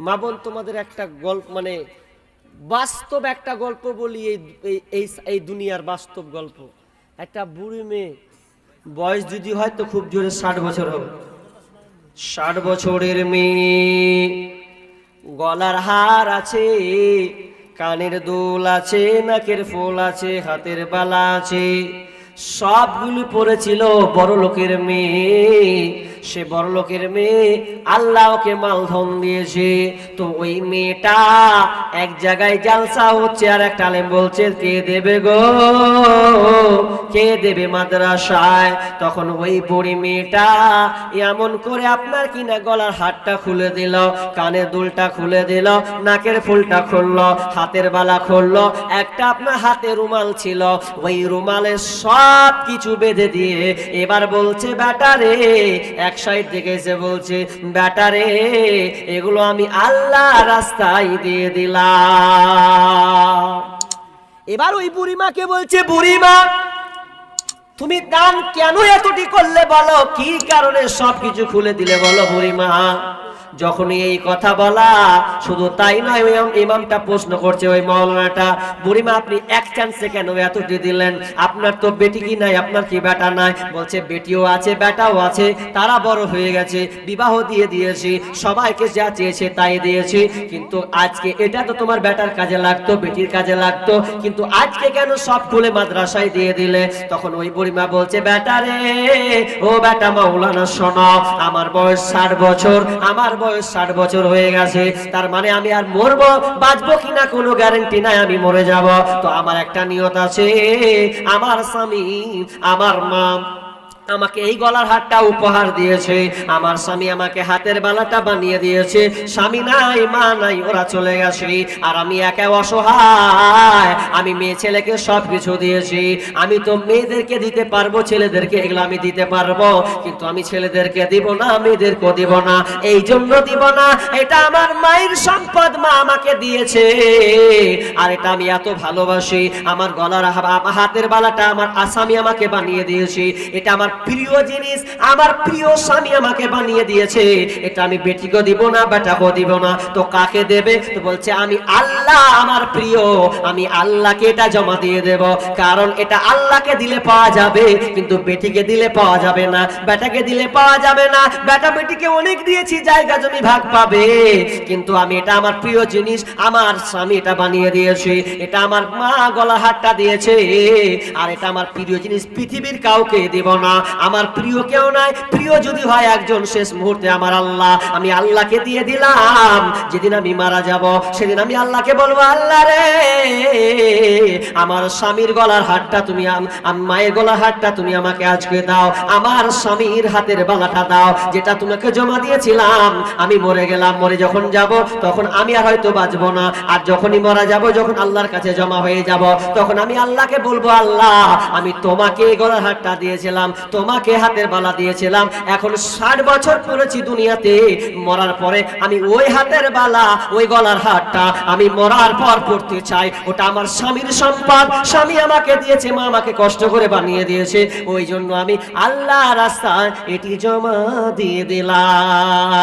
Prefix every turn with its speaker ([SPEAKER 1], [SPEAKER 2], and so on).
[SPEAKER 1] মা বোন, তোমাদের একটা গল্প মানে বাস্তব একটা গল্প বলি এই, এই- দুনিয়ার বাস্তব গল্প। একটা বুড়ি মেয়ে, বয়স যদি হয় তো খুব জোরে ষাট বছর হবে। ষাট বছরের মেয়ে, গলার হার আছে, কানের দোল আছে, নাকের ফুল আছে, হাতের বালা আছে। সবগুলো পড়েছিল বড় লোকের মেয়ে। সে বড় লোকের মেয়ে, আল্লাহ ওকে মালধন দিয়েছে। তো ওই মেয়েটা এক জায়গায় জালসা হচ্ছে আর একটা আলেম বলছে, কে দেবে গো? কে দেবে মাদ্রাসায়? তখন ওই বুড়ি মেয়েটা এমন করে আপনার কিনা গলার হাতটা খুলে দিল কানের দুলটা খুলে দিল, নাকের ফুলটা খুললো, হাতের বালা খুললো, একটা আপনার হাতে রুমাল ছিল। ওই রুমালে সব কিছু বেঁধে দিয়ে এবার বলছে ব্যাটারে এক সাইড থেকে এসে বলছে ব্যাটারে এগুলো আমি আল্লাহ রাস্তায় দিয়ে দিলাম। এবার ওই বুড়িমাকে বলছে, বুড়িমা, তুমি দান কেন এতটি করলে বলো? কি কারণে সবকিছু খুলে দিলে বলো বুড়িমা? যখনই এই কথা বলা, শুধু তাই নয়, ওই ইমামটা প্রশ্ন করছে, ওই মৌলানাটা, বুড়িমা আপনি এক চান্সে কেন এতটি দিলেন? আপনার তো বেটি কি নাই? আপনার কি বেটা নাই? বলছে, বেটিও আছে, বেটাও আছে, তারা বড় হয়ে গেছে, বিবাহ দিয়ে দিয়েছি, সবাইকে যা চেয়েছে তাই দিয়েছি, কিন্তু আজকে এটা তো তোমার বেটার কাজে লাগতো, বেটির কাজে লাগতো, কিন্তু আজকে কেন সব খুলে মাদ্রাসায় দিয়ে দিলে? তখন ওই বুড়িমা বলছে, বেটা রে, ও বেটা মাওলানা শোনো, আমার বয়স ষাট বছর, আমার বয়স ষাট বছর হয়ে গেছে, তার মানে আমি আর মরবো, বাঁচবো কিনা কোনো গ্যারেন্টি নাই, আমি মরে যাব। তো আমার একটা নিয়ত আছে, আমার স্বামী, আমার মা আমাকে এই গলার হারটা উপহার দিয়েছে। আমার স্বামী আমাকে হাতের বালাটা বানিয়ে দিয়েছে। স্বামী নাই, মা নাই, ওরা চলে গেছে। আর আমি একা অসহায়, আমি মেয়ে ছেলেকে সব কিছু দিয়েছি। আমি তো মেয়েদেরকে দিতে পারব, ছেলেদেরকে এগুলো আমি দিতে পারব। কিন্তু আমি ছেলেদেরকে দিব না, মেয়েদেরকেও দিব না। এই জন্য দিব না, এটা আমার মায়ের সম্পদ, মা আমাকে দিয়েছে। আর এটা আমি এত ভালোবাসি, আমার গলার হাতের বালাটা আমার আসামি আমাকে বানিয়ে দিয়েছি। এটা আমার প্রিয় জিনিস, আমার প্রিয় স্বামী আমাকে বানিয়ে দিয়েছে। এটা আমি বেটিকেও দিব না, বেটাকেও দিব না। তো কাকে দেবে? তো বলছে, আমি আল্লাহ, আমার প্রিয়। আমি আল্লাহকে এটা জমা দিয়ে দেব। কারণ এটা আল্লাহকে দিলে পাওয়া যাবে, কিন্তু বেটিকে দিলে পাওয়া যাবে না। বেটাকে দিলে পাওয়া যাবে না। বেটা বেটিকে অনেক দিয়েছি, জায়গা জমি ভাগ পাবে। কিন্তু আমি এটা আমার প্রিয় জিনিস, আমার স্বামী এটা বানিয়ে দিয়েছে। এটা আমার মা গলা হাতটা দিয়েছে। আর এটা আমার প্রিয় জিনিস, পৃথিবীর কাউকে দেব না। আমার প্রিয় কেউ নাই। প্রিয় যদি হয় একজন শেষ মুহূর্তে আমার আল্লাহ। আমি আল্লাহকে দিয়ে দিলাম। যেদিন আমি মারা যাব, সেদিন আমি আল্লাহকে বলব, আল্লাহ রে, আমার স্বামীর গলার হাতটা তুমি মায়ের গলার হাতটা তুমি আমাকে আজকে দাও। আমার স্বামীর হাতের বালাটা দাও, যেটা তোমাকে জমা দিয়েছিলাম। আমি মরে গেলাম, মরে যখন যাব, তখন আমি আর হয়তো বাঁচবো না। আর যখনই মারা যাব, যখন আল্লাহর কাছে জমা হয়ে যাব, তখন আমি আল্লাহকে বলব, আল্লাহ, আমি তোমাকে গলার হাতটা দিয়েছিলাম। তোমাকে হাতের বালা দিয়েছিলাম। এখন ষাট বছর পড়েছি দুনিয়াতে। মরার পরে আমি ওই হাতের বালা, ওই গলার হাতটা আমি মরার পর পড়তে চাই। ওটা আমার স্বামীর সম্পদ। স্বামী আমাকে দিয়েছে, মা আমাকে কষ্ট করে বানিয়ে দিয়েছে। ওই জন্য আমি আল্লাহ রাস্তায় এটি জমা দিয়ে দিলাম।